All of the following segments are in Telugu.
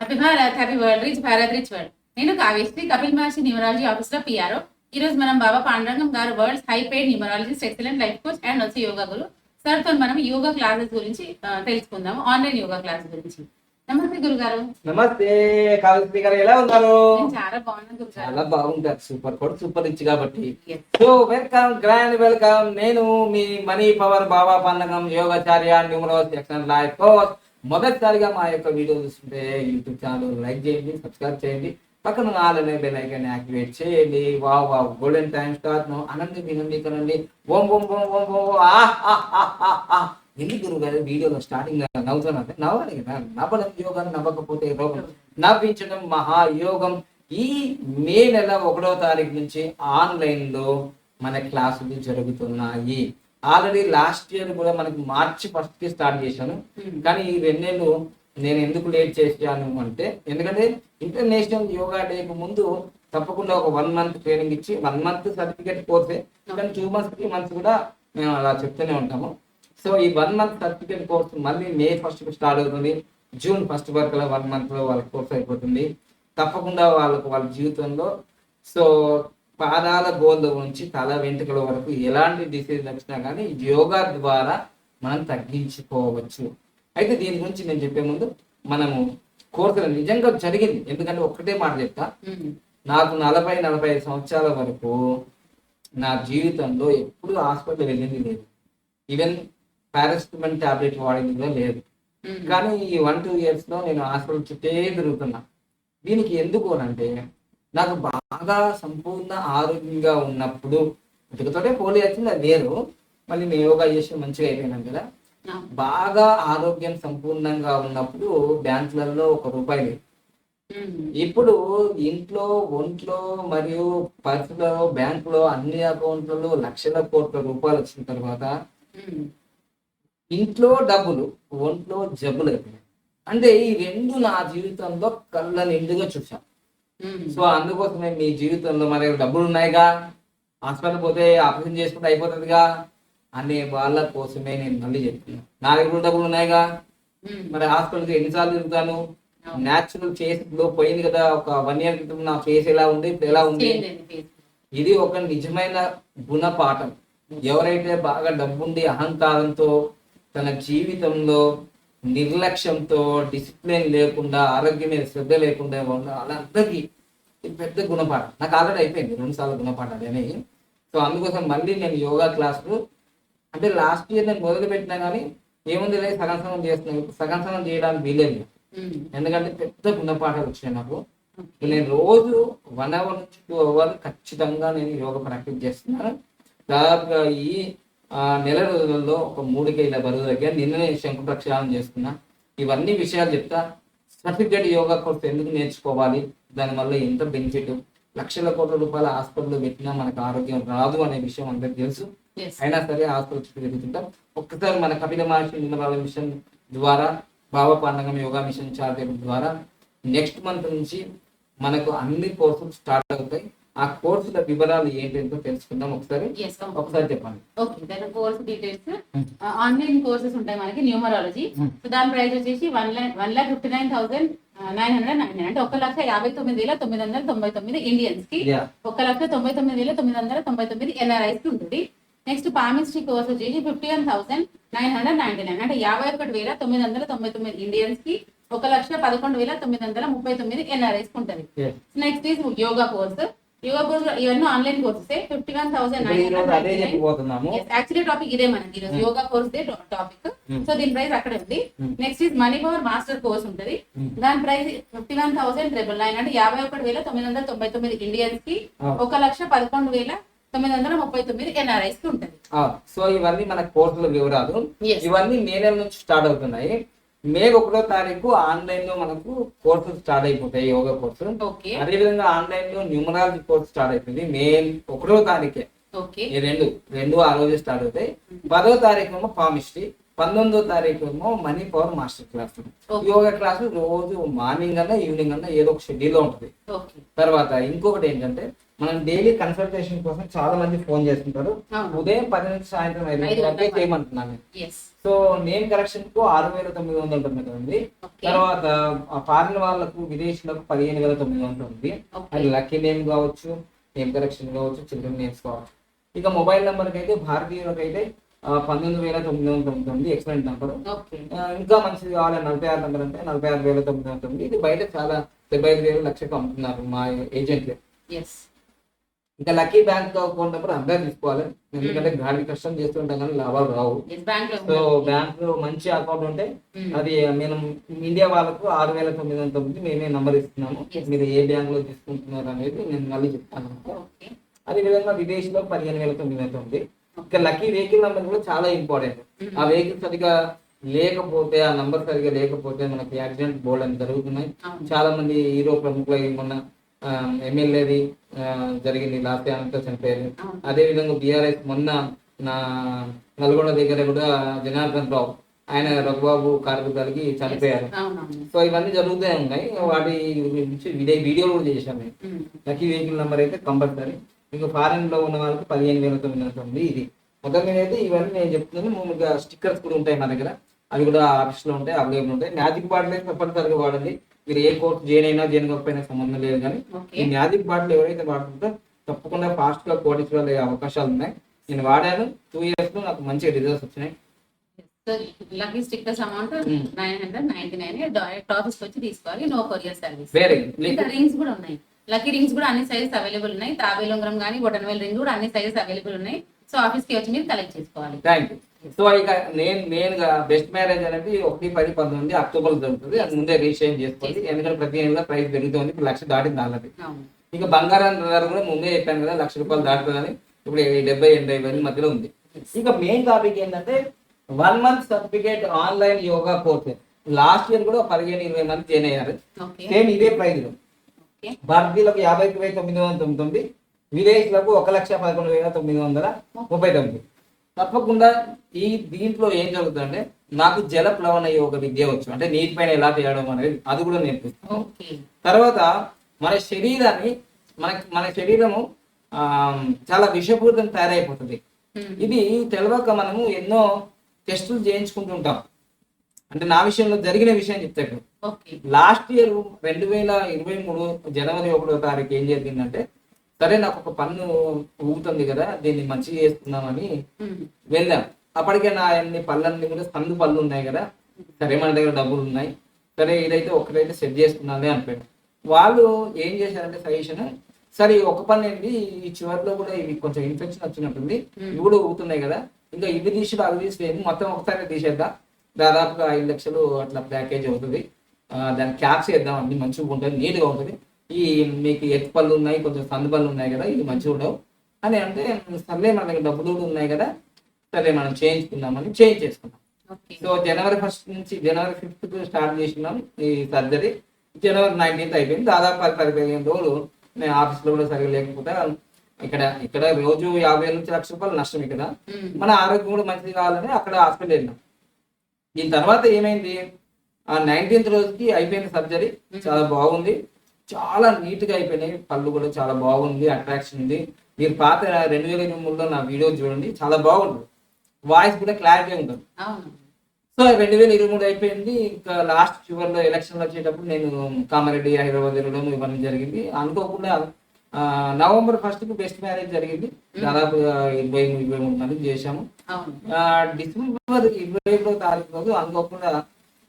Happy Bharat happy world rich Bharat rich world నేను కావ్యశ్రీ కపిల్ మహర్షి న్యూమరాలజీ ఆఫీస్లో పిఆర్ఓ ఈ రోజు మనం Baba Pandurangam garu world's high paid numerologist excellent life coach and వచ్చి యోగా గురు. సార్తో మనం యోగా క్లాసెస్ గురించి తెలుసుకుందాము. ఆన్లైన్ యోగా క్లాస్ గురించి. నమస్తే గురుగారు. నమస్తే కాళీ గారు ఎలా ఉన్నారు? నేను చాలా బాగున్నాను గురుగారు. చాలా బాగుంటారు. సూపర్ కూడా సూపర్ రిచ్ కాబట్టి. సో వెల్కమ్ గ్రాండ్ వెల్కమ్ నేను మీ మనీ పవర్ బాబా పండగం యోగాచార్య న్యూమరోస్ సెక్షన్ లైఫ్ కోచ్ మొదటిసారిగా మా యొక్క వీడియో చూస్తుంటే యూట్యూబ్ ఛానల్ లైక్ చేయండి సబ్స్క్రైబ్ చేయండి. పక్కన ఆలనే బెల్ ఐకాన్ యాక్టివేట్ చేయండి. వావ్ వా గోల్డెన్ టైం స్టార్ట్ అనండి వినండి కనండి. ఓం ఓం ఓం ఓం ఓం ఆ ఎందుకు గురువు గారు? వీడియోలో స్టార్టింగ్ నవ్వుతున్నారు నవ్వాలి కదా? నవ్వడం యోగం నవ్వకపోతే రోగం. నవ్వించడం మహాయోగం. ఈ మే నెల ఒకటో తారీఖు నుంచి ఆన్లైన్లో మన క్లాసులు జరుగుతున్నాయి. ఆల్రెడీ లాస్ట్ ఇయర్ కూడా మనకి మార్చి ఫస్ట్కి స్టార్ట్ చేశాను. Hmm. కానీ ఈ రెండేళ్ళు నేను ఎందుకు లేట్ చేశాను అంటే ఎందుకంటే ఇంటర్నేషనల్ యోగా డేకి ముందు తప్పకుండా ఒక వన్ మంత్ ట్రైనింగ్ ఇచ్చి వన్ మంత్ సర్టిఫికేట్ కోర్సే. కానీ టూ మంత్స్ త్రీ మంత్స్ కూడా మేము అలా చెప్తూనే ఉంటాము. సో ఈ వన్ మంత్ సర్టిఫికేట్ కోర్స్ మళ్ళీ మే ఫస్ట్ స్టార్ట్ అవుతుంది. జూన్ ఫస్ట్ వరకు వన్ మంత్లో వాళ్ళ కోర్స్ అయిపోతుంది. తప్పకుండా వాళ్ళకు వాళ్ళ జీవితంలో సో పాదాల గోళ్ళ నుంచి తల వెంట్రుకల వరకు ఎలాంటి డిసీజ్ వచ్చినా కానీ యోగా ద్వారా మనం తగ్గించుకోవచ్చు. అయితే దీని గురించి నేను చెప్పే ముందు మనము కోర్సులు నిజంగా జరిగింది. ఎందుకంటే ఒక్కటే మాట చెప్తా. నాకు నలభై నలభై ఐదు సంవత్సరాల వరకు నా జీవితంలో ఎప్పుడు హాస్పిటల్ వెళ్ళింది లేదు. ఈవెన్ పారాసిటమాల్ టాబ్లెట్ వాడింది కూడా లేదు. కానీ ఈ వన్ టూ ఇయర్స్లో నేను హాస్పిటల్ చుట్టే తిరుగుతున్నా. దీనికి ఎందుకు అని అంటే నాకు బాగా సంపూర్ణ ఆరోగ్యంగా ఉన్నప్పుడు ఇటుకతోటే పోలియో వచ్చింది అది వేరు మళ్ళీ నేను యోగా చేసి మంచిగా అయిపోయినాను కదా. బాగా ఆరోగ్యం సంపూర్ణంగా ఉన్నప్పుడు బ్యాంకులలో ఒక రూపాయి లేదు. ఇప్పుడు ఇంట్లో ఒంట్లో మరియు పర్సులో బ్యాంకులో అన్ని అకౌంట్లలో లక్షల కోట్ల రూపాయలు వచ్చిన తర్వాత. ఇంట్లో డబ్బులు ఒంట్లో జబ్బులు అయిపోయాయి అంటే ఈ రెండు నా జీవితంలో కళ్ళ నిండుగా ఉమ్. సో అందుకోసమే మీ జీవితంలో మరి డబ్బులు ఉన్నాయిగా హాస్పిటల్ పోతే ఆపరేషన్ చేసుకుంటే అయిపోతుందిగా అనే వాళ్ళ కోసమే నేను మళ్ళీ చెప్తున్నాను నా దగ్గర డబ్బులు ఉన్నాయిగా ఉమ్. మరి హాస్పిటల్కి ఎన్నిసార్లు తిరుగుతాను? న్యాచురల్ ఫేస్లో పోయింది కదా ఒక వన్ ఇయర్ క్రితం నా ఫేస్ ఎలా ఉంది ఇప్పుడు ఎలా ఉంది. ఇది ఒక నిజమైన గుణపాఠం. ఎవరైతే బాగా డబ్బుండి అహంకారంతో తన జీవితంలో నిర్లక్ష్యంతో డిసిప్లిన్ లేకుండా ఆరోగ్యం మీద శ్రద్ధ లేకుండా ఉన్న వాళ్ళందరికీ ఇది పెద్ద గుణపాఠం. నాకు ఆల్రెడీ అయిపోయింది రెండు సార్లు గుణపాఠాలు అని సో అందుకోసం మళ్ళీ నేను యోగా క్లాసులు అంటే లాస్ట్ ఇయర్ నేను మొదలు పెట్టినా కానీ ఏముంది లేదు సగం సగం చేస్తున్నాను. సగం సగం చేయడానికి వీలేదు. ఎందుకంటే పెద్ద గుణపాఠాలు వచ్చినాయి నాకు. నేను రోజు వన్ అవర్ నుంచి టూ అవర్ ఖచ్చితంగా నేను యోగా ప్రాక్టీస్ చేస్తున్నాను. దాదాపుగా ఈ నెల రోజులలో ఒక మూడు కేజీల బరువు దగ్గర నిన్ననే శంకు ప్రక్షాళన చేస్తున్నా. ఇవన్నీ విషయాలు చెప్తా. సర్టిఫికేట్ యోగా కోర్స్ ఎందుకు నేర్చుకోవాలి? దానివల్ల ఎంత బెనిఫిట్? లక్షల కోట్ల రూపాయల హాస్పిటల్లో పెట్టినా మనకు ఆరోగ్యం రాదు అనే విషయం అందరికి తెలుసు. అయినా సరే హాస్పిటల్ చుట్టూ తిరుగుతుంటాం. ఒక్కసారి మన కపిల మహర్షి నిమరాల మిషన్ ద్వారా Baba Pandagam yoga mission charitable ద్వారా నెక్స్ట్ మంత్ నుంచి మనకు అన్ని కోర్సులు స్టార్ట్ అవుతాయి. ఆ కోర్సుల వివరాలు ఏంటంటో తెలుసుకుందాం. ఒకసారి. ఒకసారి చెప్పండి. ఓకే దాని కోర్స్ డీటెయిల్స్ ఆన్లైన్ కోర్సెస్ ఉంటాయి మనకి న్యూమరాలజీ Hmm. సో దాని ప్రైస్ వచ్చేసి one lakh one lakh fifty nine thousand nine hundred nine అంటే ఒక లక్ష యాభై తొమ్మిది వేల తొమ్మిది వందల తొంభై తొమ్మిది ఇండియన్స్కి. ఒక లక్ష తొంభై తొమ్మిది వేల తొమ్మిది వందల తొంభై తొమ్మిది ఎన్ఆర్ఐస్కి ఉంటుంది. నెక్స్ట్ పామిస్ట్రీ కోర్స్ వచ్చేసి fifty one thousand nine hundred ninety nine అంటే యాభై ఒకటి వేల తొమ్మిది వందల తొంభై తొమ్మిది ఇండియన్స్కి ఒక లక్ష పదకొండు వేల తొమ్మిది వందల ముప్పై తొమ్మిది ఎన్ఆర్ఐస్కి ఉంటుంది. Next is yoga course yoga course ఇవన్నీ online courses fifty one thousand అదే చెప్పిపోతున్నాము యాక్చువల్లీ టాపిక్ ఇదే మనకి ఈరోజు. Yoga course they topic Hmm. So దీని ప్రైస్ అక్కడ ఉంది. Hmm. Next is money power master course ఉంటుంది. Hmm. దాని price fifty one thousand triple nine అంటే యాభై ఒకటి వేల తొమ్మిది వందల తొంభై తొమ్మిది ఇండియన్స్కి. ఒక లక్ష పదకొండు వేల తొమ్మిది వందల ముప్పై తొమ్మిది ఎన్ఆర్ఐస్కి ఉంటుంది. సో ఇవన్నీ మన కోర్సుల వివరాలు. ఇవన్నీ మే నెల నుంచి స్టార్ట్ అవుతున్నాయి. మే ఒకటో తారీఖు ఆన్లైన్లో మనకు కోర్సులు స్టార్ట్ అయిపోతాయి యోగా కోర్సు ఓకే. అదేవిధంగా ఆన్లైన్లో న్యూమరాలజీ కోర్స్ స్టార్ట్ అవుతుంది మే ఒకటో తారీఖే. ఈ రెండు రెండు ఆ రోజు స్టార్ట్ అవుతాయి. పదో తారీఖు ఏమో పామిస్ట్రీ పంతొమ్మిదో తారీఖు ఏమో money power master class. Yoga class రోజు మార్నింగ్ అన్నా ఈవినింగ్ అన్నా ఏదో ఒక షెడ్యూల్లో ఉంటుంది తర్వాత ఇంకొకటి ఏంటంటే మనం డైలీ కన్సల్టేషన్ కోసం చాలా మంది ఫోన్ చేస్తుంటారు. ఉదయం పది నుంచి సాయంత్రం ఐదు ఐదు వరకే గంటల చేయమంటున్నాను సో నేమ్ కరెక్షన్కు ఆరు వేల తొమ్మిది వందలు కదండి. ఓకే. తర్వాత ఫారిన్ వాళ్ళకు విదేశీలకు పదిహేను వేల తొమ్మిది వందలు ఉంది అది లక్కీ నేమ్ కావచ్చు నేమ్ కరెక్షన్ కావచ్చు చిల్డ్రన్ నేమ్స్ కావచ్చు. ఇక మొబైల్ నెంబర్కి అయితే భారతీయులకు అయితే పంతొమ్మిది వేల తొమ్మిది వందల తొమ్మిది ఉంది ఎక్సలెంట్ నెంబర్ ఇంకా మంచిది కావాలి నలభై ఆరు నెంబర్ అంటే నలభై ఆరు వేల తొమ్మిది వందల తొమ్మిది. ఇది బయట చాలా డెబ్బై ఐదు వేలు లక్షకు అమ్ముతున్నారు మా ఏజెంట్లు ఇంకా లక్కీ బ్యాంక్ అకౌంట్ నెంబర్ అందరూ తీసుకోవాలి. ఎందుకంటే గాడి కష్టం చేస్తుంటాం కానీ లాభాలు రావు. సో. బ్యాంక్లో మంచి అకౌంట్ ఉంటే మ్మ్. అది మేము ఇండియా వాళ్ళకు ఆరు వేల తొమ్మిది వందల తొమ్మిది మేమే నంబర్ ఇస్తున్నాము. మీరు ఏ బ్యాంక్లో తీసుకుంటున్నారు అనేది నేను మళ్ళీ చెప్తాను. ఓకే. అదే విధంగా విదేశీలో పదిహేను వేల తొమ్మిది వందల తొమ్మిది. ఇంకా లక్కీ వెహికల్ నెంబర్ కూడా చాలా ఇంపార్టెంట్. ఆ వెహికల్ సరిగా లేకపోతే ఆ నంబర్ సరిగా లేకపోతే మనకి యాక్సిడెంట్ బోర్డు అని జరుగుతున్నాయి. చాలా మంది హీరో ప్రముఖులు మొన్న ఎమ్మెల్యేది జరిగింది లాస్ట్ అంతా చనిపోయారు. అదే విధంగా బీఆర్ఎస్ మొన్న నా నల్గొండ దగ్గర కూడా జనార్దన్ రావు ఆయన రఘుబాబు కారు కలిగి చనిపోయారు సో ఇవన్నీ జరుగుతూనే ఉన్నాయి వాటి గురించి వీడియో వీడియోలు కూడా చేశాను. లక్కీ వెహికల్ నెంబర్ అయితే కంపల్సరీ మీకు ఫారెన్లో ఉన్న వాళ్ళకి పదిహేను వేల తొమ్మిది వందల తొమ్మిది ఇది. మొత్తం మీద అయితే ఇవన్నీ నేను చెప్తున్నాను. మామూలుగా స్టిక్కర్స్ కూడా ఉంటాయి మా దగ్గర. అవి కూడా ఆఫీస్లో ఉంటాయి అవైలబుల్ ఉంటాయి. మ్యాజిక్ బాటిల్ అయితే తప్పనిసరిగా వాడండి. మీరు ఏ కోర్స్ జైన్ అయినా జైన్ కాకపోయినా సంబంధం లేదు కానీ ఈ మ్యాజిక్ బాటిల్ ఎవరైతే వాడుతుందో తప్పకుండా ఫాస్ట్గా కోటీశ్వరాలు అయ్యే అవకాశాలు ఉన్నాయి. నేను వాడాను. టూ ఇయర్స్లో నాకు మంచి రిజల్ట్స్ వచ్చినాయి. Lucky stickers amount. Nine hundred ninety nine direct office వచ్చి తీసుకోవాలి. నో కొరియర్ సర్వీస్ రింగ్స్ కూడా ఉన్నాయి. లక్కీ రింగ్స్ కూడా అన్ని సైజెస్ అవైలబుల్ ఉన్నాయి. తాబేలు ఉంగరం కానీ బొటనవేల్ రింగ్ కూడా అన్ని సైజెస్ అవైలబుల్ ఉన్నాయి. సో ఆఫీస్కి వచ్చి మీరు కలెక్ట్ చేసుకోవాలి. థ్యాంక్ యూ సో ఇక నేను మెయిన్గా బెస్ట్ మ్యారేజ్ అనేది ఒకటి పది పంతొమ్మిది అక్టోబర్ జరుగుతుంది. అది ముందే రిజిస్ట్రేషన్ చేసుకోండి. ఎందుకంటే ప్రతి ఏళ్ళ ప్రైస్ పెరుగుతుంది. ఇప్పుడు లక్ష దాటింది ఆల్రెడీ ఇక బంగారం ధర కూడా ముందే చెప్పాను కదా లక్ష రూపాయలు దాటుతుందని ఇప్పుడు డెబ్బై ఎనభై వేల మధ్యలో ఉంది. ఇక మెయిన్ టాపిక్ ఏంటంటే one month certificate online yoga course last year కూడా పదిహేను ఇరవై మంది జాయిన్ అయ్యారు. సేమ్ ఇదే ప్రైస్ ఓకే భారతీయులకు యాభై వేల తొమ్మిది వందల తొమ్మిది తొమ్మిది విదేశీయులకు ఒక లక్ష పదకొండు వేల తొమ్మిది వందల ముప్పై తొమ్మిది. తప్పకుండా ఈ దీంట్లో ఏం జరుగుతుందంటే నాకు జల ప్లవన యోగ విద్య వచ్చు. అంటే నీటి పైన ఎలా చేయడం అనేది అది కూడా నేర్పిస్తాను. తర్వాత మన శరీరాన్ని మన మన శరీరము చాలా విషపూరితం తయారైపోతుంది. ఇది తెలియక మనము ఎన్నో టెస్టులు చేయించుకుంటుంటాం అంటే నా విషయంలో జరిగిన విషయం చెప్తాను ఓకే లాస్ట్ ఇయర్ రెండు వేల ఇరవై మూడు జనవరి ఒకటో తారీఖు ఏం జరిగిందంటే సరే నాకు ఒక పన్ను ఊగుతుంది కదా దీన్ని మంచిగా చేసుకుందామని మ్మ్. వెళ్ళాం. అప్పటికే నా అన్ని పళ్ళన్నీ కూడా సందు పళ్ళు ఉన్నాయి కదా సరే మన దగ్గర డబ్బులు ఉన్నాయి సరే ఇదైతే ఒకటైతే సెట్ చేసుకున్నానే అనుకోండి వాళ్ళు ఏం చేశారంటే సజెషన్ సరే ఒక పని ఏంటి ఈ చివరిలో కూడా ఇవి కొంచెం ఇన్ఫెక్షన్ వచ్చినట్టుంది. ఇవి కూడా ఊగుతున్నాయి కదా ఇంకా ఇవి తీసుడు అవి తీసి మొత్తం ఒకసారి తీసేద్దాం. దాదాపుగా ఐదు లక్షలు అట్లా ప్యాకేజ్ అవుతుంది. ఆ, దాని క్యాప్స్ వేద్దాం అన్ని మంచిగా ఉంటుంది నీట్గా ఉంటుంది. ఈ మీకు ఎత్తు పళ్ళు ఉన్నాయి కొంచెం సందు పళ్ళు ఉన్నాయి కదా ఇవి మంచిగా ఉండవు. అని అంటే సర్లే మన దగ్గర డబ్బులు కూడా ఉన్నాయి కదా సరే మనం చేయించుకుందామని చేంజ్ చేసుకున్నాం సో జనవరి ఫస్ట్ నుంచి జనవరి ఫిఫ్త్ స్టార్ట్ చేసినాం ఈ సర్జరీ. జనవరి నైన్టీన్త్ అయిపోయింది. దాదాపు పది పది పదిహేను రోజులు నేను ఆఫీస్లో కూడా సరిగా లేకపోతే ఇక్కడ ఇక్కడ రోజు యాభై వేల నుంచి లక్ష రూపాయలు నష్టం ఇక్కడ. మన ఆరోగ్యం కూడా మంచిది కావాలని అక్కడ హాస్పిటల్ వెళ్ళినాం. దీని తర్వాత ఏమైంది? ఆ నైన్టీన్త్ రోజుకి అయిపోయింది సర్జరీ. చాలా బాగుంది. చాలా నీట్గా అయిపోయినాయి. పళ్ళు కూడా చాలా బాగుంది. అట్రాక్షన్ ఉంది. మీరు పాత రెండు వేల ఇరవై మూడులో నా వీడియో చూడండి. చాలా బాగుంటుంది వాయిస్ కూడా క్లారిటీ ఉంటుంది. సో రెండు వేల ఇరవై మూడు అయిపోయింది. ఇంకా లాస్ట్ చివరిలో ఎలక్షన్లు వచ్చేటప్పుడు నేను కామారెడ్డి హైదరాబాద్ తిరగడం ఇవన్నీ జరిగింది. అనుకోకుండా నవంబర్ ఫస్ట్కి బెస్ట్ మ్యారేజ్ జరిగింది. దాదాపు ఇరవై ఇరవై మూడు మంది చేశాము. డిసెంబర్ ఇరవై ఒకటో తారీఖు రోజు అనుకోకుండా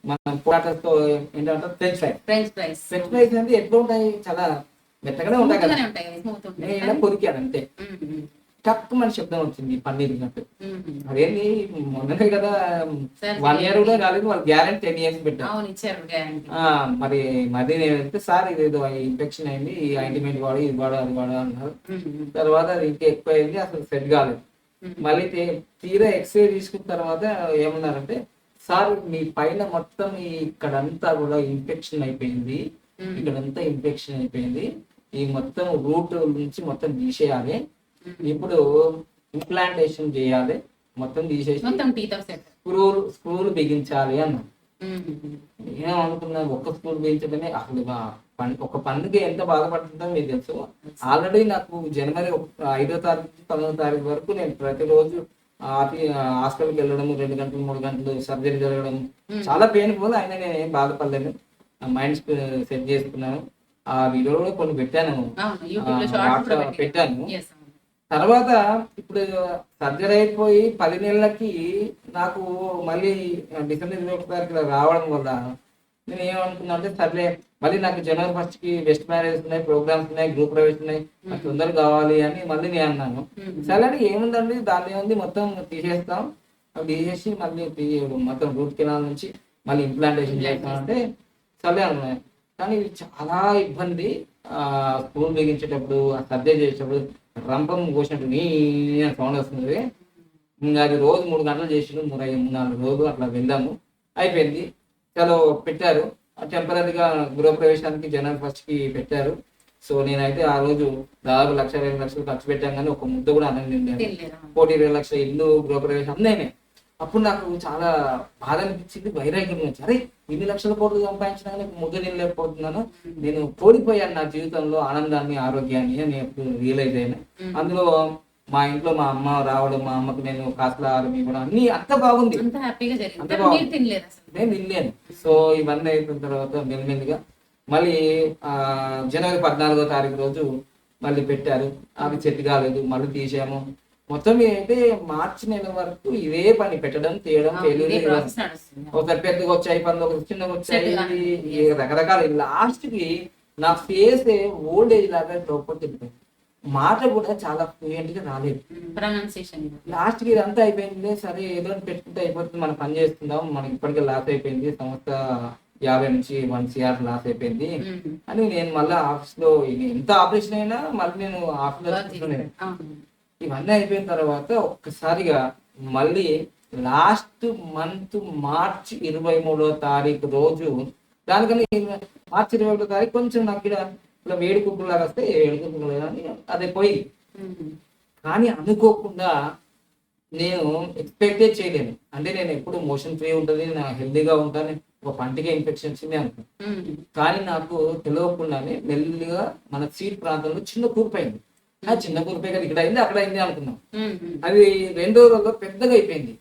మన పొటాటోస్తో ఏంటంటే french fry french fries french fries అనేది ఎట్లా ఉంటాయి చాలా మెత్తగానే ఉంటాయి కదా. నేను కొరికాను అంతే. టక్ మన శబ్దం వచ్చింది పన్నీర్ తిన్నట్టు. అదేంటి మొన్ననే కదా. వన్ ఇయర్ కూడా కాలేదు వాళ్ళు గ్యారెంటీ టెన్ ఇయర్స్ పెట్టారు. మరి మరి నేను వెళ్తే సార్ ఇది ఏదో ఇన్ఫెక్షన్ అయింది ఈ ఆయింట్మెంట్ వాడు ఇది వాడు అది వాడు అన్నారు. తర్వాత అది ఇంకా ఎక్కువ అయింది అసలు సెట్ కాలేదు. మళ్ళీ తీరా ఎక్స్రే తీసుకున్న తర్వాత ఏమన్నారంటే సార్ మీ పైన మొత్తం ఇక్కడంతా కూడా ఇన్ఫెక్షన్ అయిపోయింది. ఇక్కడంతా ఇన్ఫెక్షన్ అయిపోయింది. ఈ మొత్తం రూట్ నుంచి మొత్తం తీసేయాలి. ఇప్పుడు ఇంప్లాంటేషన్ చేయాలి. మొత్తం తీసేసి సెట్ స్క్రూలు స్క్రూలు బిగించాలి అన్నాను నేను అనుకున్నా ఒక్క స్కూల్ వేయించడమే అసలు ఒక పన్నుకి ఎంత బాధపడుతుందో మీకు తెలుసు. ఆల్రెడీ నాకు జనవరి ఒక- ఐదో తారీఖు నుంచి పదవ తారీఖు వరకు నేను ప్రతిరోజు హాస్పిటల్కి వెళ్ళడం రెండు గంటలు మూడు గంటలు సర్జరీ జరగడం. చాలా పెయిన్ఫుల్ అయినా నేను ఏం బాధపడలేను మైండ్ సెట్ చేసుకున్నాను. ఆ వీడియో కూడా కొన్ని పెట్టాను. పెట్టాను. తర్వాత ఇప్పుడు సర్జరీ అయిపోయి పది నెలలకి నాకు మళ్ళీ డిసెంబర్ ఇరవై ఒకటి తారీఖున రావడం వల్ల నేను ఏమనుకున్నా అంటే సర్లే మళ్ళీ నాకు జనవరి ఫస్ట్కి వెస్ట్ మ్యారేజ్ ఉన్నాయి ప్రోగ్రామ్స్ ఉన్నాయి గ్రూప్ ప్రవేశం ఉన్నాయి నాకు తొందరగా కావాలి అని మళ్ళీ నేను అన్నాను. సరే ఏముందండి దాన్ని ఏముంది మొత్తం తీసేస్తాం. అవి తీసేసి మళ్ళీ మొత్తం రూట్ కెనాల్ నుంచి మళ్ళీ ఇంప్లాంటేషన్ చేస్తాం అంటే సరే అన్నాను కానీ ఇది చాలా ఇబ్బంది. ఆ స్కూల్ బిగించేటప్పుడు ఆ సర్జరీ చేసేటప్పుడు రంపం కోసినట్టు నీ సౌండ్ వస్తుంది. ఇంకా అది రోజు మూడు గంటలు ఐదు మూడు నాలుగు రోజులు అట్లా వెళ్ళాము అయిపోయింది. చలో పెట్టారు. టెంపరీగా గృహప్రవేశానికి జనవరి ఫస్ట్కి పెట్టారు. సో నేనైతే ఆ రోజు దాదాపు లక్ష రెండు లక్షలు ఖర్చు పెట్టాం కానీ ఒక ముద్ద కూడా అన్నం. కోటి ఇరవై లక్షల ఇల్లు గృహప్రవేశం నేనే అప్పుడు నాకు చాలా బాధ అనిపించింది వైరాగ్యం వచ్చి అరే ఇన్ని లక్షల కోట్లు సంపాదించినా కానీ ముద్ద నిలలేకపోతున్నాను నేను కోల్పోయాను నా జీవితంలో ఆనందాన్ని ఆరోగ్యాన్ని అని ఎప్పుడు రియలైజ్ అయినా. అందులో మా ఇంట్లో మా అమ్మ రావడం మా అమ్మకి నేను కాసుల ఇవ్వడం అన్ని అంత బాగుంది. నేను తినలేను. సో ఇవన్నీ అయిపోయిన తర్వాత మెల్లిమెల్లిగా మళ్ళీ ఆ, జనవరి పద్నాలుగో తారీఖు రోజు మళ్ళీ పెట్టారు. అవి సెట్ కాలేదు మళ్ళీ తీసాము. మొత్తం అయితే మార్చి నెల వరకు ఇదే పని పెట్టడం తీయడం నడుస్తుంది. ఒకసారి పెద్దగా వచ్చాయి పనులు ఒకటి చిన్నగా వచ్చాయి. రకరకాల లాస్ట్కి నా ఫేస్ ఓల్డ్ ఏజ్ లాగా లోపలికి వెళ్ళిపోయింది మాట కూడా చాలా ఫ్లూయెంట్గా రాలేదు ప్రొనౌన్సియేషన్ లాస్ట్కి ఇదంతా అయిపోయింది సరే ఏదో పెట్టుకుంటే అయిపోతుంది మనం పని చేస్తున్నాం మనకి ఇప్పటికే లాస్ అయిపోయింది సంస్థ యాభై నుంచి వన్ సిఆర్ లాస్ అయిపోయింది అని నేను మళ్ళీ ఆఫీస్లో ఎంత ఆపరేషన్ అయినా మళ్ళీ నేను ఆఫీస్లో. ఇవన్నీ అయిపోయిన తర్వాత ఒక్కసారిగా మళ్ళీ లాస్ట్ మంత్ మార్చ్ ఇరవై మూడో తారీఖు రోజు దానికన్నా మార్చి ఇరవై ఒకటో తారీఖు కొంచెం నాకు ఇట్లా వేడి కుక్కలు లాగా వస్తే వేడి కుక్కలు కానీ అదే పోయి. కానీ అనుకోకుండా నేను ఎక్స్పెక్టే చేయలేను. అంటే నేను ఎప్పుడు మోషన్ ఫ్రీ ఉంటుంది నా హెల్దీగా ఉంటాను ఒక పంటిగా ఇన్ఫెక్షన్ వచ్చింది అనుకున్నాను కానీ నాకు తెలియకుండానే మెల్లిగా మన సీట్ ప్రాంతంలో చిన్న కూర్పైంది ఆ చిన్న కూర్పే కదా ఇక్కడ అయింది అక్కడ అయింది అనుకున్నాం. అది రెండో రోజుల్లో పెద్దగా అయిపోయింది.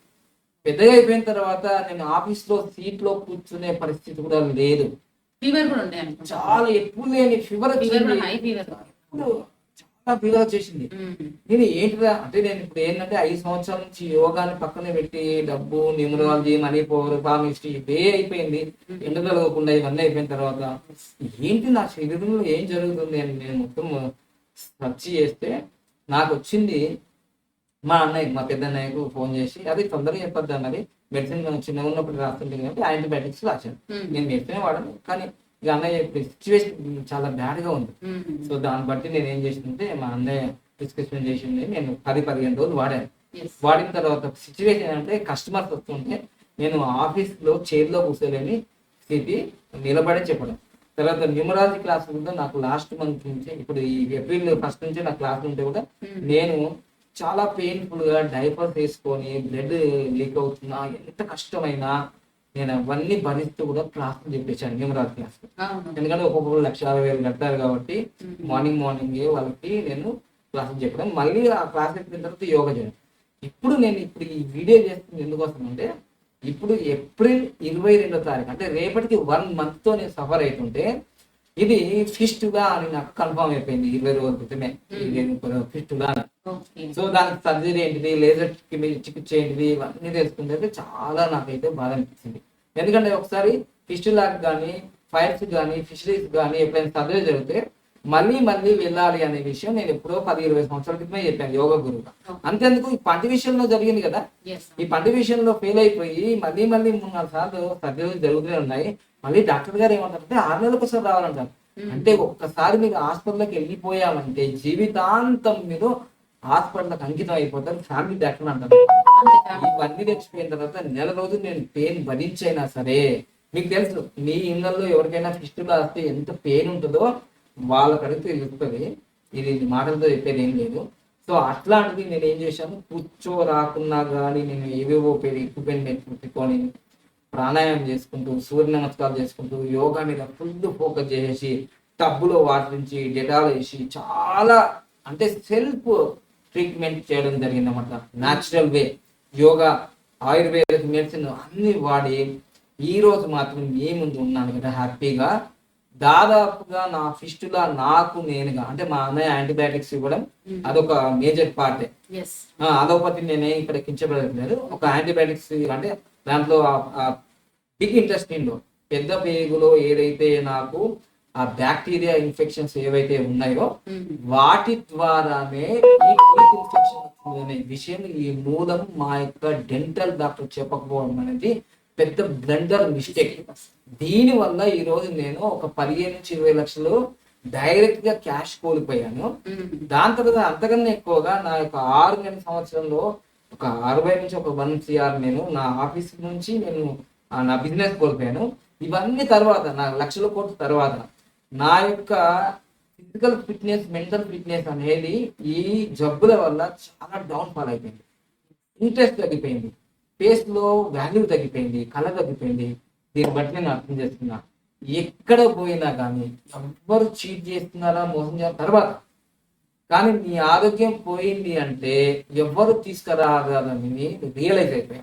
పెద్దగా అయిపోయిన తర్వాత నేను ఆఫీస్లో సీట్లో కూర్చునే పరిస్థితి కూడా లేదు. ఫీవర్ కూడా ఉండే చాలా ఎప్పుడు లేని ఫీవర్ హై ఫీవర్ చాలా ఫీవర్ వచ్చేసింది. నేను ఏంటిదా అంటే నేను ఇప్పుడు ఏంటంటే ఐదు సంవత్సరాల నుంచి యోగాని పక్కనే పెట్టి డబ్బు న్యూమరాలజీ మనీ పవర్ పామిస్ట్రీ ఇవే అయిపోయింది. ఎండ కలగకుండా ఇవన్నీ అయిపోయిన తర్వాత ఏంటి నా శరీరంలో ఏం జరుగుతుంది అని నేను మొత్తం సెర్చ్ చేస్తే నాకు వచ్చింది మా అన్నయ్య మా పెద్ద అన్నయ్యకు ఫోన్ చేసి అది తొందరగా చెప్పొద్దు అన్నది మెడిసిన్ మనం చిన్నగా ఉన్నప్పుడు రాస్తుంటే కాబట్టి యాంటీబయాటిక్స్ రాశాను నేను మెడిసిన్ వాడను కానీ ఇక అన్నయ్య సిచ్యువేషన్ చాలా బ్యాడ్గా ఉంది సో దాన్ని బట్టి నేను ఏం చేసిందంటే మా అన్నయ్య డిస్కషన్ చేసింది నేను పది పదిహేను రోజులు వాడాను. వాడిన తర్వాత సిచ్యువేషన్ అంటే కస్టమర్స్ వస్తుంటే నేను ఆఫీస్లో చైర్లో కూర్చోలేని స్థితి నిలబడే చెప్పడం. తర్వాత న్యూమరాలజీ క్లాస్ కూడా నాకు లాస్ట్ మంత్ నుంచి ఇప్పుడు ఈ ఏప్రిల్ ఫస్ట్ నుంచి నా క్లాస్ ఉంటే కూడా నేను చాలా పెయిన్ఫుల్గా డైపర్ వేసుకొని బ్లడ్ లీక్ అవుతున్నా ఎంత కష్టమైనా నేను అవన్నీ భరిస్తూ కూడా క్లాస్ చెప్పేశాను న్యూమరాలజీ క్లాస్ ఎందుకంటే ఒక్కొక్కరు లక్ష యాభై వేలు కడతారు కాబట్టి మార్నింగ్ మార్నింగ్ వాళ్ళకి నేను క్లాసెస్ చెప్పడం. మళ్ళీ ఆ క్లాస్ చెప్పిన తర్వాత యోగా చేయడం. ఇప్పుడు నేను ఇప్పుడు ఈ వీడియో చేస్తుంది ఎందుకోసం అంటే ఇప్పుడు ఏప్రిల్ ఇరవై రెండో తారీఖు అంటే రేపటికి వన్ మంత్తో నేను సఫర్ అవుతుంటే ఇది ఫిస్ట్గా అని నాకు కన్ఫర్మ్ అయిపోయింది ఇరవై రోజుల క్రితమే. ఫిస్ట్గా సో దానికి సర్జరీ ఏంటిది లేజర్ చికిత్స ఏంటిది ఇవన్నీ తెలుసుకుంటే చాలా నాకైతే బాధ అనిపించింది ఎందుకంటే ఒకసారి ఫిస్ట్ లాక్ కానీ ఫైర్స్ కానీ ఫిషరీస్ కానీ ఎప్పుడైనా సర్జరీ జరిగితే మళ్ళీ మళ్ళీ వెళ్ళాలి అనే విషయం నేను ఎప్పుడో పది ఇరవై సంవత్సరాల క్రితమే చెప్పాను యోగా గురువుగా అంతేందుకు ఈ పంటి విషయంలో జరిగింది కదా? ఈ పంటి విషయంలో ఫెయిల్ అయిపోయి మళ్ళీ మళ్ళీ మూడు నాలుగు సార్లు సర్జరీలు జరుగుతూనే ఉన్నాయి. మళ్ళీ డాక్టర్ గారు ఏమంటారంటే ఆరు నెలలకు ఒకసారి రావాలంటారు. అంటే ఒక్కసారి మీరు హాస్పిటల్కి వెళ్ళిపోయామంటే జీవితాంతం మీరు హాస్పిటల్కి అంకితం అయిపోతారు ఫ్యామిలీ డాక్టర్ అంటారు. ఇవన్నీ తెచ్చిపోయిన తర్వాత నెల రోజులు నేను పెయిన్ భరించైనా సరే మీకు తెలుసు మీ ఇళ్ళల్లో ఎవరికైనా ఫిస్టులు వస్తే ఎంత పెయిన్ ఉంటుందో వాళ్ళ కడిగితే తెలుస్తుంది ఇది మాటలతో చెప్పేది ఏం లేదు. సో అట్లాంటిది నేను ఏం చేశాను కూర్చో రాకున్నా కానీ నేను ఏవేవో పేరు ఎక్విప్మెంట్ పెట్టుకొని ప్రాణాయామం చేసుకుంటూ సూర్య నమస్కారం చేసుకుంటూ యోగా మీద ఫుల్ ఫోకస్ చేసేసి టబ్బులో వాటర్ నుంచి డెటాల్ వేసి చాలా అంటే సెల్ఫ్ ట్రీట్మెంట్ చేయడం జరిగింది అన్నమాట natural way yoga ayurvedic medicine అన్ని వాడి ఈ రోజు మాత్రం మీ ముందు ఉన్నాను కదా హ్యాపీగా దాదాపుగా నా ఫిస్టులా నాకు నేనుగా అంటే మా అన్నయ్య యాంటీబయాటిక్స్ ఇవ్వడం అదొక మేజర్ పార్టే. అదొకటి నేనే ఇక్కడ కించబడలేదు ఒక యాంటీబయాటిక్స్ అంటే దాంట్లో బిగ్ ఇంట్రెస్టింగ్ పెద్ద పేగులో ఏదైతే నాకు ఆ బ్యాక్టీరియా ఇన్ఫెక్షన్స్ ఏవైతే ఉన్నాయో వాటి ద్వారానే ఈ ఇన్ఫెక్షన్ వస్తుందనే విషయం ఈ మూలం మా యొక్క డెంటల్ డాక్టర్ చెప్పకపోవడం అనేది పెద్ద బ్లండర్ మిస్టేక్. దీని వల్ల ఈ రోజు నేను ఒక పదిహేను నుంచి ఇరవై లక్షలు డైరెక్ట్గా క్యాష్ కోల్పోయాను. దాని తర్వాత అంతకన్నా ఎక్కువగా నా యొక్క ఆరు నెలల సంవత్సరంలో ఒక అరవై నుంచి ఒక వన్ సిఆర్ నేను నా ఆఫీస్ నుంచి నేను నా బిజినెస్ కోల్పోయాను. ఇవన్నీ తర్వాత నా లక్షల కోట్ల తర్వాత నా యొక్క ఫిజికల్ ఫిట్నెస్ మెంటల్ ఫిట్నెస్ అనేది ఈ జబ్బుల వల్ల చాలా డౌన్ ఫాల్ అయిపోయింది. ఇంట్రెస్ట్ తగ్గిపోయింది. ఫేస్లో వాల్యూ తగ్గిపోయింది కళ తగ్గిపోయింది. దీన్ని బట్టి నేను అర్థం చేస్తున్నా ఎక్కడ పోయినా కానీ ఎవ్వరు చీట్ చేస్తున్నారా మోసం చేస్తున్న తర్వాత. కానీ నీ ఆరోగ్యం పోయింది అంటే ఎవ్వరు తీసుకురాగలని రియలైజ్ అయిపోయా.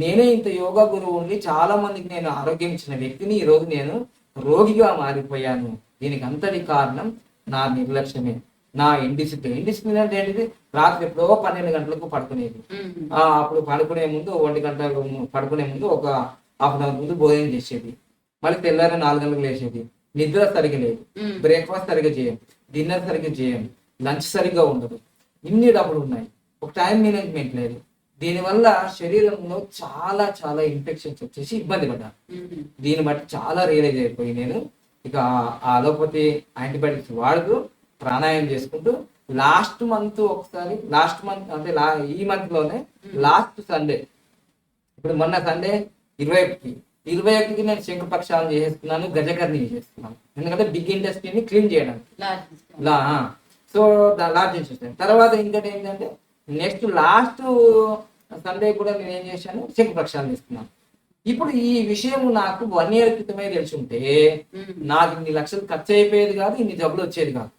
నేనే ఇంత యోగా గురువుని చాలా మందికి నేను ఆరోగ్యం ఇచ్చిన వ్యక్తిని ఈ రోజు నేను రోగిగా మారిపోయాను. దీనికి అంతటి కారణం నా నిర్లక్ష్యమే. నా ఇండిసిప్లిన్ ఇండిసిప్లిన్ అంటే ఏంటిది? రాత్రి ఎప్పుడో పన్నెండు గంటలకు పడుకునేది. ఆ, అప్పుడు పడుకునే ముందు ఒంటి గంట పడుకునే ముందు ఒక హాఫ్ అన్ అవర్ ముందు భోజనం చేసేది. మళ్ళీ తెల్లారి నాలుగు గంటలకు లేచేది. నిద్ర సరిగా లేదు. బ్రేక్ఫాస్ట్ సరిగా చేయం. డిన్నర్ సరిగా చేయం. లంచ్ సరిగ్గా ఉండదు. ఇన్ని డబ్బులు ఉన్నాయి. ఒక టైం మేనేజ్మెంట్ లేదు. దీనివల్ల శరీరంలో చాలా చాలా ఇన్ఫెక్షన్స్ వచ్చేసి ఇబ్బంది పడ్డాను. దీన్ని బట్టి చాలా రియలైజ్ అయిపోయి నేను. ఇక ఆ అలోపతి యాంటీబయాటిక్స్ వాడుతూ ప్రాణాయామం చేసుకుంటూ లాస్ట్ మంత్ ఒకసారి లాస్ట్ మంత్ అంటే ఈ మంత్లోనే లాస్ట్ సండే. ఇప్పుడు మొన్న సండే ఇరవై ఒకటికి. ఇరవై ఒకటికి నేను శంకుపక్షాలను చేసేస్తున్నాను గజకర్ణి చేస్తున్నాను ఎందుకంటే బిగ్ ఇండస్ట్రీని క్లీన్ చేయడానికి. లా సో లార్జ్ ఇన్స్టిట్యూషన్ తర్వాత ఇంకోటి ఏంటంటే నెక్స్ట్ లాస్ట్ సండే కూడా నేను ఏం చేశాను శంకుపక్షాలు చేస్తున్నాను ఇప్పుడు ఈ విషయం నాకు వన్ ఇయర్ క్రితమే తెలిసి ఉంటే నాకు ఇన్ని లక్షలు ఖర్చు అయిపోయేది కాదు ఇన్ని జబ్బులు వచ్చేది కాదు.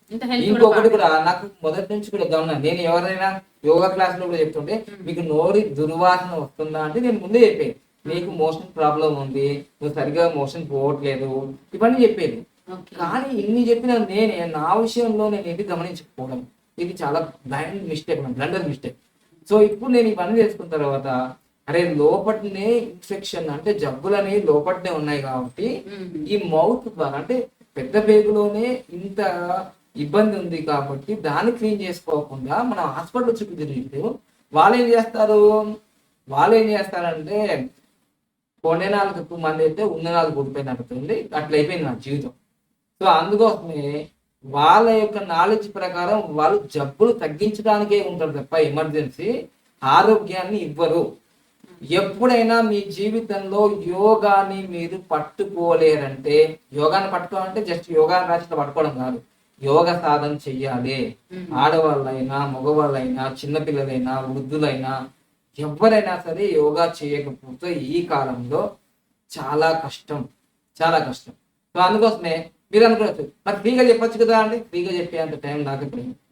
ఇంకొకటి కూడా నాకు మొదటి నుంచి కూడా గమనం నేను ఎవరైనా యోగా క్లాస్లో కూడా చెప్తుంటే మీకు నోరి దుర్వాసన వస్తుందా? అంటే నేను ముందే చెప్పేది. నీకు మోషన్ ప్రాబ్లం ఉంది నువ్వు సరిగా మోషన్ పోవట్లేదు. ఇవన్నీ చెప్పేది. కానీ ఇన్ని చెప్పిన నేనే నా విషయంలో నేను ఇది గమనించకపోవడం? ఇది చాలా blind mistake blunder mistake. So ఇప్పుడు నేను ఇవన్నీ తెలుసుకున్న తర్వాత అరే లోపటనే ఇన్ఫెక్షన్ అంటే జబ్బులు అనేవి లోపటనే ఉన్నాయి కాబట్టి ఈ మౌత్ ద్వారా అంటే పెద్ద పేగులోనే ఇంత ఇబ్బంది ఉంది కాబట్టి దాన్ని క్లీన్ చేసుకోకుండా మనం హాస్పిటల్ చుట్టూ తిరిగితే వాళ్ళు ఏం చేస్తారు? వాళ్ళు ఏం చేస్తారంటే కొండే నాలుగు ఎక్కువ మంది అయితే ఉన్న నాలుగు నడుతుంది అట్లా అయిపోయింది నా జీవితం. సో అందుకోసమే వాళ్ళ యొక్క నాలెడ్జ్ ప్రకారం వాళ్ళు జబ్బులు తగ్గించడానికే ఉంటారు తప్ప ఎమర్జెన్సీ ఆరోగ్యాన్ని ఇవ్వరు. ఎప్పుడైనా మీ జీవితంలో యోగాని మీరు పట్టుకోలేరంటే యోగాని పట్టుకోవాలంటే జస్ట్ యోగా రాసిన పట్టుకోవడం కాదు. యోగ సాధన చెయ్యాలి. ఆడవాళ్ళైనా మగవాళ్ళైనా చిన్నపిల్లలైనా వృద్ధులైనా ఎవరైనా సరే యోగా చేయకపోతే ఈ కాలంలో చాలా కష్టం. చాలా కష్టం. సో అందుకోసమే మీరు అనుకోవచ్చు. మరి ఫ్రీగా చెప్పొచ్చు కదా అండి? ఫ్రీగా చెప్పే అంత టైం నాకు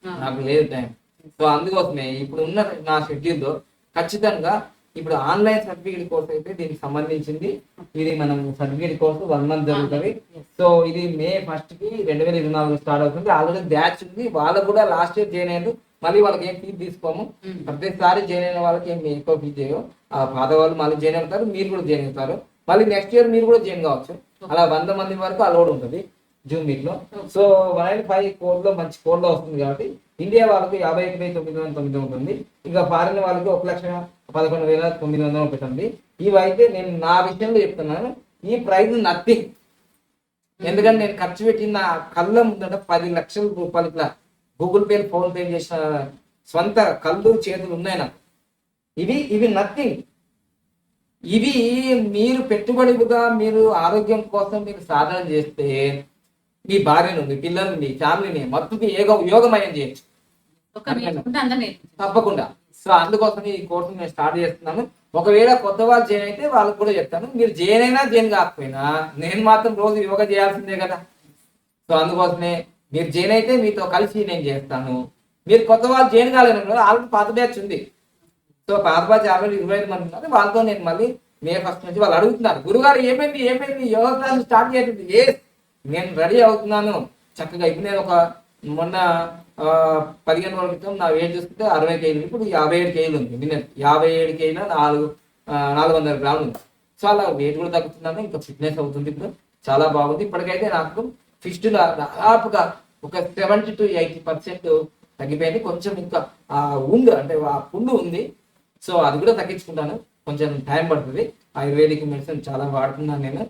నాకు లేదు టైం. సో అందుకోసమే ఇప్పుడు ఉన్న నా షెడ్యూల్లో ఖచ్చితంగా ఇప్పుడు ఆన్లైన్ సర్టిఫికేట్ కోర్స్ అయితే దీనికి సంబంధించింది. ఇది మనం సర్టిఫికేట్ కోర్స్ వన్ మంత్ జరుగుతుంది. సో ఇది మే ఫస్ట్కి రెండు వేల ఇరవై నాలుగు స్టార్ట్ అవుతుంది. ఆల్రెడీ బ్యాచ్ ఉంది. వాళ్ళకు కూడా లాస్ట్ ఇయర్ జాయిన్ అయ్యారు. మళ్ళీ వాళ్ళకి ఏం ఫీజు తీసుకోము. ప్రతిసారి జాయిన్ అయిన వాళ్ళకి ఏం ఎక్కువ ఫీజు చేయవు ఆ పాత వాళ్ళు మళ్ళీ జాయిన్ అవుతారు. మీరు కూడా జాయిన్ అవుతారు. మళ్ళీ నెక్స్ట్ ఇయర్ మీరు కూడా జాయిన్ కావచ్చు. అలా వంద మంది వరకు అలౌడ్ ఉంటుంది. జూమ్ మీట్లో సో వన్ నైన్ ఫైవ్ కోడ్లో మంచి కోడ్లో వస్తుంది కాబట్టి ఇండియా వాళ్ళకు యాభై ఒకటి వెయ్యి తొమ్మిది వందల తొమ్మిది ఉంటుంది. ఇంకా ఫారిన్ వాళ్ళకి ఒక లక్ష పదకొండు వేల తొమ్మిది వందల ఒకటి ఉంది ఇవైతే నేను నా విషయంలో చెప్తున్నాను. ఈ ప్రైజ్ నథింగ్. ఎందుకంటే నేను ఖర్చు పెట్టిన కళ్ళ ముందట పది లక్షల రూపాయలు ఇట్లా గూగుల్ పే ఫోన్ పే చేసిన సొంత కళ్ళు చేతులు ఉన్నాయి నాకు. ఇవి ఇవి నథింగ్. ఇవి మీరు పెట్టుబడిగా మీరు ఆరోగ్యం కోసం మీరు సాధన చేస్తే మీ భార్యను మీ పిల్లల్ని మీ ఫ్యామిలీని మొత్తం యోగ యోగమయం చేయొచ్చు తప్పకుండా. సో అందుకోసం ఈ కోర్సు నేను స్టార్ట్ చేస్తున్నాను. ఒకవేళ కొత్త వాళ్ళు జాయిన్ అయితే వాళ్ళకి కూడా చెప్తాను. మీరు జాయిన్ అయినా జాయిన్ కాకపోయినా నేను మాత్రం రోజు యోగా చేయాల్సిందే కదా. సో అందుకోసమే మీరు జాయిన్ అయితే మీతో కలిసి నేను చేస్తాను. మీరు కొత్త వాళ్ళు జాయిన్ కాలేను ఆల్రెడీ పాత బ్యాచ్ ఉంది. సో పాత బ్యాచ్ ఆల్రెడీ ఇరవై ఐదు మంది ఉన్నారు. వాళ్ళతో నేను మళ్ళీ మే ఫస్ట్ నుంచి వాళ్ళు అడుగుతున్నారు. గురుగారు ఏమైంది ఏమైంది? యోగా క్లాస్ స్టార్ట్ చేయండి ఏ నేను రెడీ అవుతున్నాను. చక్కగా ఇప్పుడు నేను ఒక మొన్న పదిహేను రోజుల క్రితం నా వెయిట్ చూసుకుంటే అరవై కేజీలు ఇప్పుడు యాభై ఏడు కేజీలు ఉంది. నిన్న యాభై ఏడు కేజీల నాలుగు నాలుగు వందల గ్రాములు ఉంది. సో అలా వెయిట్ కూడా తగ్గుతున్నాను. ఇంకా ఫిట్నెస్ అవుతుంది ఇప్పుడు. చాలా బాగుంది. ఇప్పటికైతే నాకు ఫిస్టుల దాదాపుగా ఒక సెవెంటీ టు ఎయిటీ పర్సెంట్ తగ్గిపోయింది. కొంచెం ఇంకా ఆ ఉండు అంటే ఆ పుండు ఉంది. సో అది కూడా తగ్గించుకుంటాను. కొంచెం టైం పడుతుంది. ఆయుర్వేదిక్ మెడిసిన్ చాలా వాడుతున్నాను నేను.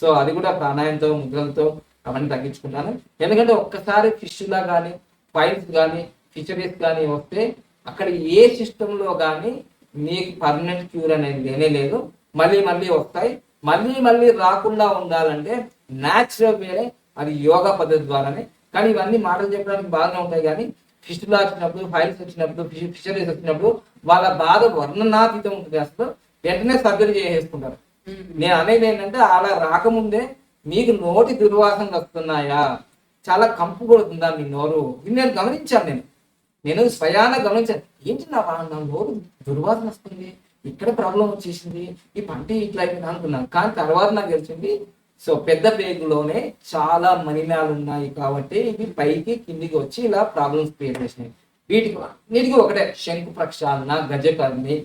సో అది కూడా ప్రాణాయంతో ముద్రలతో అవన్నీ తగ్గించుకుంటాను. ఎందుకంటే ఒక్కసారి ఫిష్లా కానీ ఫైల్స్ కానీ ఫిషరీస్ కానీ వస్తే అక్కడ ఏ సిస్టంలో కానీ మీకు పర్మనెంట్ క్యూర్ అనేది లేనే లేదు. మళ్ళీ మళ్ళీ వస్తాయి. మళ్ళీ మళ్ళీ రాకుండా ఉండాలంటే న్యాచురల్ వేరే అది యోగా పద్ధతి ద్వారానే. కానీ ఇవన్నీ మాటలు చెప్పడానికి బాగానే ఉంటాయి కానీ ఫిష్లా వచ్చినప్పుడు ఫైల్స్ వచ్చినప్పుడు ఫిషరీస్ వచ్చినప్పుడు వాళ్ళ బాధ వర్ణనాతీతం ఉంటుంది. అసలు వెంటనే సర్జరీ చేసేసుకుంటారు. నేను అనేది ఏంటంటే అలా రాకముందే మీకు నోటి దుర్వాసనలు వస్తున్నాయా? చాలా కంపు కొడుతుందా మీ నోరు? ఇది నేను గమనించాను నేను. నేను స్వయాన గమనించాను. ఏంటి నా నా నోరు దుర్వాసన వస్తుంది. ఇక్కడ ప్రాబ్లం వచ్చేసింది. ఈ పంట ఇట్లా అయిపోయింది అనుకున్నాను. కానీ తర్వాత నాకు తెలిసింది సో పెద్ద పేగులోనే చాలా మలినాలు ఉన్నాయి కాబట్టి ఇవి పైకి కిందికి వచ్చి ఇలా ప్రాబ్లమ్స్ క్రియేట్ చేసినాయి. వీటికి వీటికి ఒకటే శంకు ప్రక్షాళన గజకర్ణి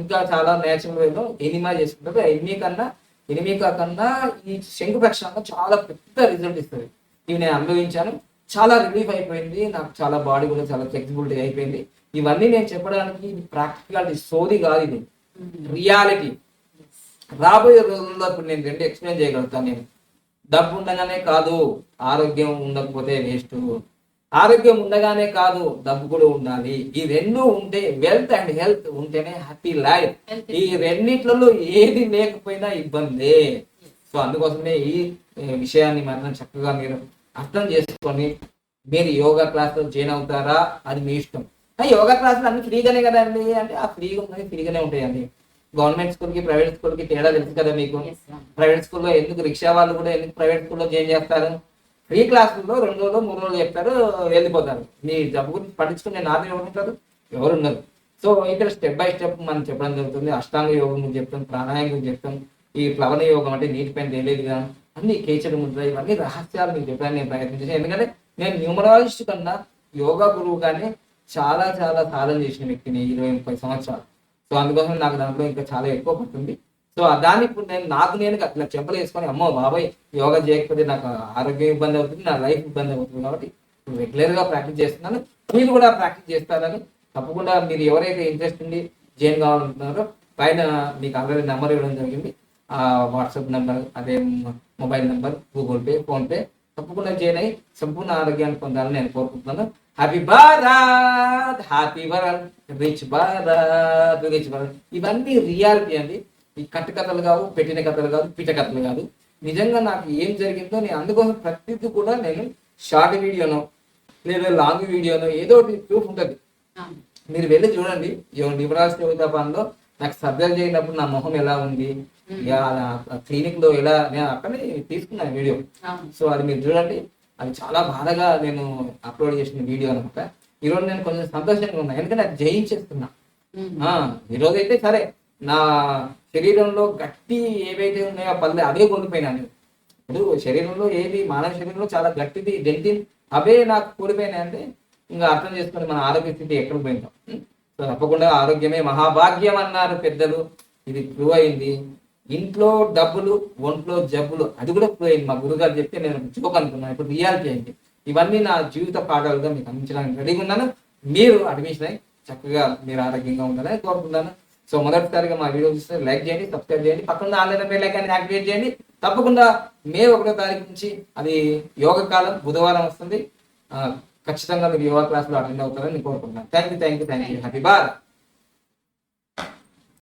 ఇంకా చాలా నేచురల్ వేలో ఎనిమా చేసుకుంటారు ఎనిమి కన్నా ఎనిమికా కన్నా ఈ శంకు ప్రక్షాళన చాలా పెద్ద రిజల్ట్ ఇస్తుంది. ఇవి నేను అనుభవించాను. చాలా రిలీఫ్ అయిపోయింది. నాకు చాలా బాడీ కూడా చాలా ఫ్లెక్సిబిలిటీ అయిపోయింది. ఇవన్నీ నేను చెప్పడానికి ప్రాక్టికాలిటీ సోది కాదు ఇది. రియాలిటీ రాబోయే రోజుల్లో ఇప్పుడు నేను రెండు ఎక్స్ప్లెయిన్ చేయగలుగుతాను నేను. డబ్బు ఉండగానే కాదు ఆరోగ్యం ఉండకపోతే వేస్ట్ ఆరోగ్యం ఉండగానే కాదు డబ్బు కూడా ఉండాలి. ఈ రెండు ఉంటే వెల్త్ అండ్ హెల్త్ ఉంటేనే హ్యాపీ లైఫ్ ఈ రెండిట్లలో ఏది లేకపోయినా ఇబ్బందే. సో అందుకోసమే ఈ విషయాన్ని మాత్రం చక్కగా మీరు అర్థం చేసుకొని మీరు యోగా క్లాస్లో జాయిన్ అవుతారా? అది మీ ఇష్టం. యోగా క్లాసులు అన్ని ఫ్రీగానే కదండి. అంటే ఆ ఫ్రీగా ఉన్నాయి ఫ్రీగానే ఉంటాయండి. గవర్నమెంట్ స్కూల్కి ప్రైవేట్ స్కూల్కి తేడా తెలుసు కదా మీకు. ప్రైవేట్ స్కూల్లో ఎందుకు రిక్షా వాళ్ళు కూడా ఎందుకు ప్రైవేట్ స్కూల్లో జాయిన్ చేస్తారు? ఫ్రీ క్లాసుల్లో రెండు రోజులు మూడు రోజులు చెప్తారు వెళ్ళిపోతారు. మీ జబ్బు గురించి పట్టించుకునే నాన్న ఎవరు ఉంటారు? ఎవరు సో ఇక్కడ స్టెప్ బై స్టెప్ మనం చెప్పడం జరుగుతుంది. అష్టాంగ యోగం గురించి చెప్తాం ప్రాణాయామం గురించి చెప్తాం. ఈ ప్లవన యోగం అంటే నీటి పైన తెలియదుగా అన్ని కేచరి ముద్ర ఇవన్నీ రహస్యాలు మీకు చెప్పడానికి నేను ప్రయత్నం చేశాను ఎందుకంటే నేను న్యూమరాలజిస్ట్ కన్నా యోగా గురువు కానీ చాలా చాలా సాధన చేసిన వ్యక్తిని ఇరవై ముప్పై సంవత్సరాలు. సో అందుకోసం నాకు దాంట్లో ఇంకా చాలా ఎక్కువ పడుతుంది సో ఆ దాన్ని ఇప్పుడు నేను నాకు నేను అట్లా చెంపలు వేసుకొని అమ్మో బాబాయ్ యోగా చేయకపోతే నాకు ఆరోగ్యం ఇబ్బంది అవుతుంది నా లైఫ్ ఇబ్బంది అవుతుంది కాబట్టి రెగ్యులర్గా ప్రాక్టీస్ చేస్తున్నాను. మీరు కూడా ప్రాక్టీస్ చేస్తారని తప్పకుండా మీరు ఎవరైతే ఇంట్రెస్ట్ ఉండి జాయిన్ కావాలంటున్నారో పైన మీకు ఆల్రెడీ నెంబర్ ఇవ్వడం జరిగింది. ఆ వాట్సాప్ నెంబర్ అదే mobile number Google Pay PhonePe తప్పకుండా జాయిన్ అయ్యి సంపూర్ణ ఆరోగ్యాన్ని పొందాలని నేను కోరుకుంటున్నాను. Happy Bharat happy Bharat rich Bharat rich Bharat ఇవన్నీ రియాలిటీ అండి. ఈ కట్టు కథలు కావు పెట్టిన కథలు కాదు పిట కథలు కాదు. నిజంగా నాకు ఏం జరిగిందో నేను అందుకోసం ప్రతిదీ కూడా నేను షార్ట్ వీడియోనో లేదా లాంగ్ వీడియోనో ఏదో ఒకటి ప్రూఫ్ ఉంటుంది. మీరు వెళ్ళి చూడండి. యువరాజ్ కవితాపాన్లో నాకు సర్జరీ చేయనప్పుడు నా మొహం ఎలా ఉంది? క్లినిక్లో ఎలా? నేను అక్కడే తీసుకున్నాను వీడియో. సో అది మీరు చూడండి. అది చాలా బాధగా నేను అప్లోడ్ చేసిన వీడియో అనమాట ఈరోజు నేను కొంచెం సంతోషంగా ఉన్నా. ఎందుకంటే అది జయించేస్తున్నా. ఈరోజు అయితే సరే. నా శరీరంలో గట్టి ఏవైతే ఉన్నాయో పల్లె అవే కోల్పోయినాను ఇప్పుడు శరీరంలో ఏది మానవ శరీరంలో చాలా గట్టిది డెంటిన్ అవే నాకు కోల్పోయినాయి అంటే ఇంకా అర్థం చేసుకుని మన ఆరోగ్య స్థితి ఎక్కడ పోయిందాం. సో తప్పకుండా ఆరోగ్యమే మహాభాగ్యం అన్నారు పెద్దలు. ఇది ప్రూవ్ అయింది. ఇంట్లో డబ్బులు ఒంట్లో జబ్బులు అది కూడా ప్రూవ్ అయింది. మా గురుగారు చెప్తే నేను జోక్ అనుకున్నాను. ఇప్పుడు రియాలిటీ అయింది. ఇవన్నీ నా జీవిత పాఠాలుగా మీకు అందించడానికి రెడీగా ఉన్నాను. మీరు అడ్మిషన్ అయ్యి చక్కగా మీరు ఆరోగ్యంగా ఉండాలని కోరుకుంటున్నాను. సో మొదటిసారిగా మా వీడియో చూస్తే లైక్ చేయండి సబ్స్క్రైబ్ చేయండి. పక్కన ఆన్లైన్ బెల్ ఐకాన్ని యాక్టివేట్ చేయండి. తప్పకుండా మే ఒకటో తారీఖు నుంచి అది యోగ కాలం బుధవారం వస్తుంది. ఖచ్చితంగా మీరు యోగా క్లాస్లో అటెండ్ అవుతారని నేను కోరుకుంటున్నాను. Thank you thank you thank you happy bar